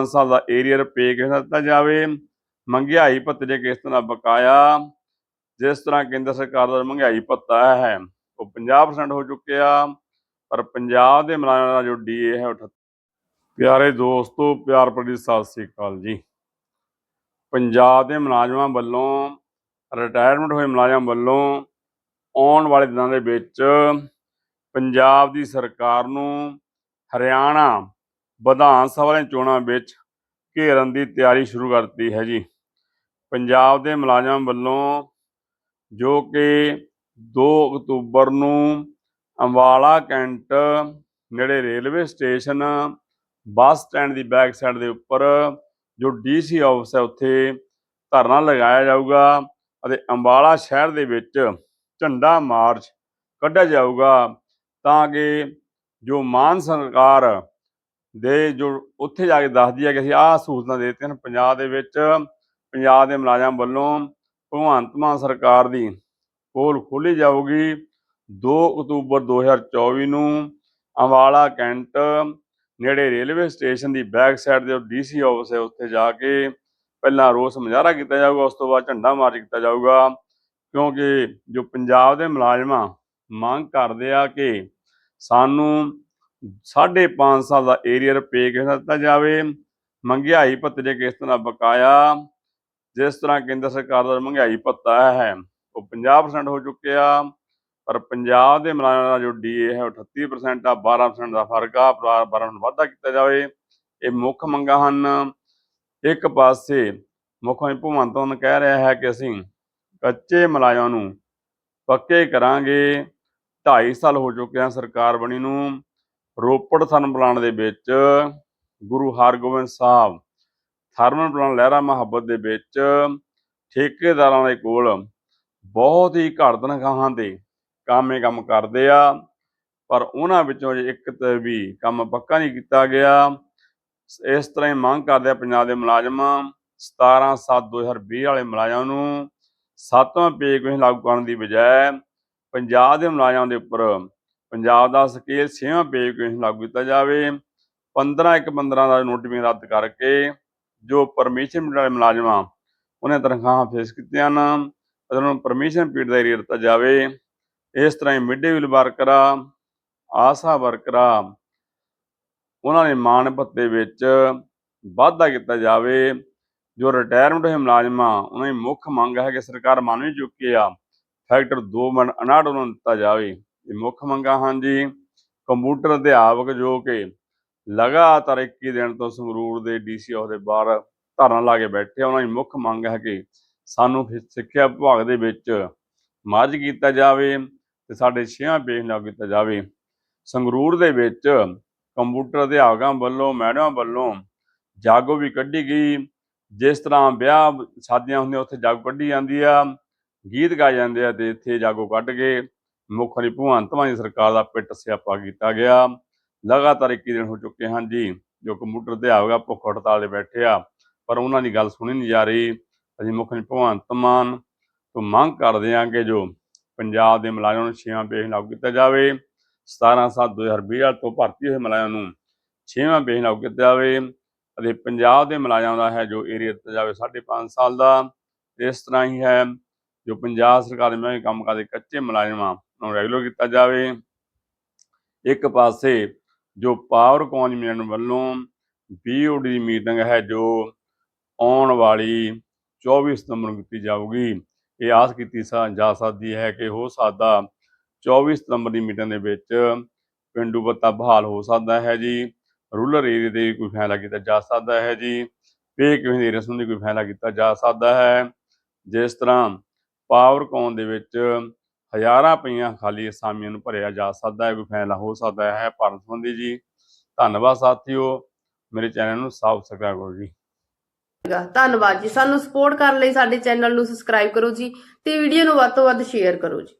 5 ਸਾਲ ਦਾ ਏਰੀਅਰ ਪੇ ਕਿਸ ਦਿੱਤਾ ਜਾਵੇ। ਮਹਿੰਗਾਈ ਭੱਤੇ ਦੇ ਕਿਸ ਤਰ੍ਹਾਂ ਬਕਾਇਆ। ਜਿਸ ਤਰ੍ਹਾਂ ਕੇਂਦਰ ਸਰਕਾਰ ਦਾ ਮਹਿੰਗਾਈ ਭੱਤਾ ਹੈ। ਉਹ 50% ਹੋ ਚੁੱਕਿਆ। ਪਰ ਪੰਜਾਬ ਦੇ ਮੁਲਾਜ਼ਮਾਂ ਦਾ ਜੋ ਡੀਏ ਹੈ ਉਹ ਪਿਆਰੇ ਦੋਸਤੋ, ਪਿਆਰ ਭਰੀ ਸਤਿ ਸ੍ਰੀ ਅਕਾਲ ਜੀ। ਪੰਜਾਬ ਦੇ ਮੁਲਾਜ਼ਮਾਂ ਵੱਲੋਂ ਰਿਟਾਇਰਮੈਂਟ ਹੋਏ ਮੁਲਾਜ਼ਮਾਂ ਵੱਲੋਂ ਆਉਣ ਵਾਲੇ ਦਿਨਾਂ ਦੇ ਵਿੱਚ ਪੰਜਾਬ ਦੀ ਸਰਕਾਰ ਨੂੰ ਹਰਿਆਣਾ ਵਿਧਾਨ ਸਭਾ ਦੀਆਂ ਚੋਣਾਂ ਵਿੱਚ ਘੇਰਨ ਦੀ ਤਿਆਰੀ ਸ਼ੁਰੂ ਕਰਤੀ ਹੈ ਜੀ। ਪੰਜਾਬ ਦੇ ਮੁਲਾਜ਼ਮਾਂ ਵੱਲੋਂ ਜੋ ਕਿ 2 ਅਕਤੂਬਰ ਨੂੰ ਅੰਬਾਲਾ ਕੈਂਟ ਨੇੜੇ ਰੇਲਵੇ ਸਟੇਸ਼ਨ, ਬੱਸ ਸਟੈਂਡ ਦੀ ਬੈਕ ਸਾਈਡ ਦੇ ਉੱਪਰ ਜੋ ਡੀਸੀ ਆਫਿਸ ਹੈ, ਉੱਥੇ ਧਰਨਾ ਲਗਾਇਆ ਜਾਊਗਾ ਅਤੇ ਅੰਬਾਲਾ ਸ਼ਹਿਰ ਦੇ ਵਿੱਚ ਝੰਡਾ ਮਾਰਚ ਕੱਢਿਆ ਜਾਊਗਾ ਤਾਂ ਕਿ ਜੋ ਮਾਨ ਸਰਕਾਰ ਦੇ ਜੋ ਉੱਥੇ ਜਾ ਕੇ ਦੱਸਦੀ ਹੈ ਕਿ ਅਸੀਂ ਆਹ ਸਹੂਲਤਾਂ ਦੇ ਦਿੱਤੀਆਂ ਹਨ ਪੰਜਾਬ ਦੇ ਵਿੱਚ, ਪੰਜਾਬ ਦੇ ਮੁਲਾਜ਼ਮ ਵੱਲੋਂ ਭਗਵੰਤ ਮਾਨ ਸਰਕਾਰ ਦੀ ਪੋਲ ਖੋਲੀ ਜਾਊਗੀ। 2 ਅਕਤੂਬਰ 2024 ਨੂੰ ਅੰਬਾਲਾ ਕੈਂਟ ਨੇੜੇ ਰੇਲਵੇ ਸਟੇਸ਼ਨ ਦੀ ਬੈਕ ਸਾਈਡ ਦੇ ਡੀਸੀ ਆਫਿਸ ਹੈ, ਉੱਥੇ ਜਾ ਕੇ ਪਹਿਲਾਂ ਰੋਸ ਮੁਜ਼ਾਹਰਾ ਕੀਤਾ ਜਾਊਗਾ, ਉਸ ਤੋਂ ਬਾਅਦ ਝੰਡਾ ਮਾਰਚ ਕੀਤਾ ਜਾਊਗਾ। ਕਿਉਂਕਿ ਜੋ ਪੰਜਾਬ ਦੇ ਮੁਲਾਜ਼ਮਾਂ ਮੰਗ ਕਰਦੇ ਆ ਕਿ ਸਾਨੂੰ 5.5 ਸਾਲ ਦਾ ਏਰੀਅਰ ਪੇ ਕਰ ਦਿੱਤਾ ਜਾਵੇ। ਮਹਿੰਗਾਈ ਭੱਤੇ ਦੇ ਕਿਸ ਤਰ੍ਹਾਂ ਬਕਾਇਆ, ਜਿਸ ਤਰ੍ਹਾਂ ਕੇਂਦਰ ਸਰਕਾਰ ਦਾ ਮਹਿੰਗਾਈ ਭੱਤਾ ਹੈ, ਉਹ 50% ਹੋ ਚੁੱਕਿਆ। ਪਰ ਪੰਜਾਬ ਦੇ ਮੁਲਾਜ਼ਮਾਂ ਦਾ ਜੋ ਡੀਏ ਹੈ, ਉਹ 38% ਆ 12% ਦਾ ਫ਼ਰਕ ਆ। 12% ਵਾਧਾ ਕੀਤਾ ਜਾਵੇ। ਇਹ ਮੁੱਖ ਮੰਗਾਂ ਹਨ। ਇੱਕ ਪਾਸੇ ਮੁੱਖ ਮੰਤਰੀ ਭਗਵੰਤ ਮਾਨ ਕਹਿ ਰਿਹਾ ਹੈ ਕਿ ਅਸੀਂ ਕੱਚੇ ਮੁਲਾਜ਼ਮਾਂ ਨੂੰ ਪੱਕੇ ਕਰਾਂਗੇ। 2.5 ਸਾਲ ਹੋ ਚੁੱਕੇ ਆ ਸਰਕਾਰ ਬਣੀ ਨੂੰ। ਰੋਪੜ ਥਰਮਲ ਪਲਾਂਟ ਦੇ ਵਿੱਚ ਗੁਰੂ ਹਰਗੋਬਿੰਦ ਸਾਹਿਬ ਥਰਮਲ ਪਲਾਂਟ ਲਹਿਰਾ ਮੁਹੱਬਤ ਦੇ ਵਿੱਚ ਠੇਕੇਦਾਰਾਂ ਦੇ ਕੋਲ ਬਹੁਤ ਹੀ ਘੱਟ ਤਨਖਾਹਾਂ ਤੇ ਕਾਮੇ ਕੰਮ ਕਰਦੇ ਆ, ਪਰ ਉਹਨਾਂ ਵਿੱਚੋਂ ਜੇ ਇੱਕ ਤੇ ਵੀ ਕੰਮ ਪੱਕਾ ਨਹੀਂ ਕੀਤਾ ਗਿਆ। ਇਸ ਤਰ੍ਹਾਂ ਹੀ ਮੰਗ ਕਰਦੇ ਆ ਪੰਜਾਬ ਦੇ ਮੁਲਾਜ਼ਮ 17 7 2020 ਵਾਲੇ ਮੁਲਾਜ਼ਮਾਂ ਨੂੰ ਸੱਤਵਾਂ ਪੇ ਕਮਿਸ਼ਨ ਲਾਗੂ ਕਰਨ ਦੀ ਬਜਾਏ ਪੰਜਾਬ ਦੇ ਮੁਲਾਜ਼ਮਾਂ ਦੇ ਉੱਪਰ ਪੰਜਾਬ ਦਾ ਸਕੇਲ 6ਵਾਂ ਪੇ ਕਮਿਸ਼ਨ ਲਾਗੂ ਕੀਤਾ ਜਾਵੇ। 15 ਇੱਕ 15 ਦਾ ਨੋਟੀਫਿਕੇਸ਼ਨ ਰੱਦ ਕਰਕੇ ਜੋ ਪਰਮਿਸ਼ਨ ਪੀਰੀਅਡ ਵਾਲੇ ਮੁਲਾਜ਼ਮਾਂ ਉਹਨੇ ਤਨਖਾਹਾਂ ਫੇਸ ਕੀਤੀਆਂ ਹਨ ਅਤੇ ਉਹਨਾਂ ਨੂੰ ਪਰਮਿਸ਼ਨ ਪੀੜ ਦਾ ਏਰੀਆ ਦਿੱਤਾ ਜਾਵੇ। ਇਸ ਤਰ੍ਹਾਂ ਹੀ ਮਿਡ ਡੇ ਮੀਲ ਵਰਕਰਾਂ ਆਸਾ ਵਰਕਰਾਂ ਉਹਨਾਂ ਦੇ ਮਾਣ ਭੱਤੇ ਵਿੱਚ ਵਾਧਾ ਕੀਤਾ ਜਾਵੇ। ਜੋ ਰਿਟਾਇਰਮੈਂਟ ਹੋਏ ਮੁਲਾਜ਼ਮਾਂ ਉਹਨਾਂ ਦੀ ਮੁੱਖ ਮੰਗ ਹੈ ਕਿ ਸਰਕਾਰ ਮੰਨ ਵੀ ਚੁੱਕੀ ਆ। ਫੈਕਟਰ 2 ਮਨ 59 ਉਹਨਾਂ ਨੂੰ ਦਿੱਤਾ ਜਾਵੇ। ਇਹ ਮੁੱਖ ਮੰਗਾਂ ਹਨ ਜੀ ਕੰਪਿਊਟਰ ਅਧਿਆਪਕ ਜੋ ਕਿ ਲਗਾਤਾਰ 21 ਦਿਨ ਤੋਂ ਸੰਗਰੂਰ ਦੇ ਡੀਸੀ ਆਫ ਦੇ ਬਾਹਰ ਧਰਨਾ ਲਾ ਕੇ ਬੈਠੇ ਆ। ਉਹਨਾਂ ਦੀ ਮੁੱਖ ਮੰਗ ਹੈ ਕਿ ਸਾਨੂੰ ਸਿੱਖਿਆ ਵਿਭਾਗ ਦੇ ਵਿੱਚ ਮਰਜ ਕੀਤਾ ਜਾਵੇ ਤੇ ਸਾਡੇ ਛੇਵਾਂ ਪੇਜ ਲਾਗੂ ਕੀਤਾ ਜਾਵੇ ਸੰਗਰੂਰ ਦੇ ਵਿੱਚ ਕੰਪਿਊਟਰ ਅਧਿਆਪਕਾਂ ਵੱਲੋਂ, ਮੈਡਮਾਂ ਵੱਲੋਂ ਜਾਗੋ ਵੀ ਕੱਢੀ ਗਈ, ਜਿਸ ਤਰ੍ਹਾਂ ਵਿਆਹ ਸ਼ਾਦੀਆਂ ਹੁੰਦੀਆਂ, ਉੱਥੇ ਜਾਗੋ ਕੱਢੀ ਜਾਂਦੀ ਆ, ਗੀਤ ਗਾਏ ਜਾਂਦੇ ਆ ਤੇ ਇੱਥੇ ਜਾਗੋ ਕੱਢ ਕੇ ਮੁੱਖ ਹਰੀ ਭਗਵੰਤ ਮਾਨ ਦੀ ਸਰਕਾਰ ਦਾ ਪਿੱਟ ਸਿਆਪਾ ਕੀਤਾ ਗਿਆ। ਲਗਾਤਾਰ 21 ਦਿਨ ਹੋ ਚੁੱਕੇ ਹਨ ਜੀ, ਜੋ ਕੰਪਿਊਟਰ ਅਧਿਆਪਕ ਆ, ਭੁੱਖ ਹੜਤਾਲ 'ਤੇ ਬੈਠੇ ਆ, ਪਰ ਉਹਨਾਂ ਦੀ ਗੱਲ ਸੁਣੀ ਨਹੀਂ ਜਾ ਰਹੀ। ਅਸੀਂ ਮੁੱਖ ਹਰੀ ਭਗਵੰਤ ਮਾਨ ਤੋਂ ਮੰਗ ਕਰਦੇ ਹਾਂ ਕਿ ਜੋ ਪੰਜਾਬ ਦੇ ਮੁਲਾਜ਼ਮਾਂ ਨੂੰ ਛੇਵਾਂ ਪੇਸ਼ ਲਾਗੂ ਕੀਤਾ ਜਾਵੇ। 17 7 2020 ਤੋਂ ਭਰਤੀ ਹੋਏ ਮੁਲਾਜ਼ਮਾਂ ਨੂੰ ਛੇਵਾਂ ਪੇਸ਼ ਲਾਗੂ ਕੀਤਾ ਜਾਵੇ ਅਤੇ ਪੰਜਾਬ ਦੇ ਮੁਲਾਜ਼ਮਾਂ ਦਾ ਹੈ ਜੋ ਏਰੀਆ ਦਿੱਤਾ ਜਾਵੇ 5.5 ਸਾਲ ਦਾ। ਇਸ ਤਰ੍ਹਾਂ ਹੀ ਹੈ ਜੋ ਪੰਜਾਬ ਸਰਕਾਰ ਦੇ ਮਹਿਕਮੇ ਕੰਮ ਕਰਦੇ ਕੱਚੇ ਮੁਲਾਜ਼ਮਾਂ ਨੂੰ ਰੈਗੂਲਰ ਕੀਤਾ ਜਾਵੇ। ਇੱਕ ਪਾਸੇ ਜੋ ਪਾਵਰ ਕੌਨਮੀਨ ਵੱਲੋਂ ਬੀਓਡੀ ਦੀ ਮੀਟਿੰਗ ਹੈ, ਜੋ ਆਉਣ ਵਾਲੀ 24 ਸਤੰਬਰ ਨੂੰ ਕੀਤੀ ਜਾਊਗੀ, ਇਹ ਆਸ ਕੀਤੀ ਸਾ, ਜਾ ਸਕਦੀ ਹੈ ਕਿ ਹੋ ਸਕਦਾ 24 ਸਤੰਬਰ ਦੀ ਮੀਟਿੰਗ ਦੇ ਵਿੱਚ ਪਿੰਡੂ ਬੱਤਾ ਬਹਾਲ ਹੋ ਸਕਦਾ ਹੈ ਜੀ। ਰੂਰਲ ਏਰੀਆ ਦੇ ਕੋਈ ਫੈਸਲਾ ਕੀਤਾ ਜਾ ਸਕਦਾ ਹੈ ਜੀ। ਪੇ ਕਿਵੇਂ ਦੀ ਰਸਮ ਦੀ ਕੋਈ ਫੈਸਲਾ ਕੀਤਾ ਜਾ ਸਕਦਾ ਹੈ। ਜਿਸ ਤਰ੍ਹਾਂ ਪਾਵਰਕੌਨ ਦੇ ਵਿੱਚ ਹਜ਼ਾਰਾਂ ਪਈਆਂ ਖਾਲੀ ਅਸਾਮੀਆਂ ਨੂੰ ਭਰਿਆ ਜਾ ਸਕਦਾ ਹੈ, ਕੋਈ ਫੈਸਲਾ ਹੋ ਸਕਦਾ ਹੈ। ਭਾਰਤ ਸੰਬੰਧੀ ਜੀ, ਧੰਨਵਾਦ ਸਾਥੀਓ। ਮੇਰੇ ਚੈਨਲ ਨੂੰ ਸਬਸਕ੍ਰਾਈਬ ਕਰੋ ਜੀ। ਧੰਨਵਾਦ ਜੀ। ਸਾਨੂੰ ਸਪੋਰਟ ਕਰਨ ਲਈ ਸਾਡੇ ਚੈਨਲ ਨੂੰ ਸਬਸਕ੍ਰਾਈਬ ਕਰੋ ਜੀ ਤੇ ਵੀਡੀਓ ਨੂੰ ਵੱਧ ਤੋਂ ਵੱਧ ਸ਼ੇਅਰ ਕਰੋ ਜੀ।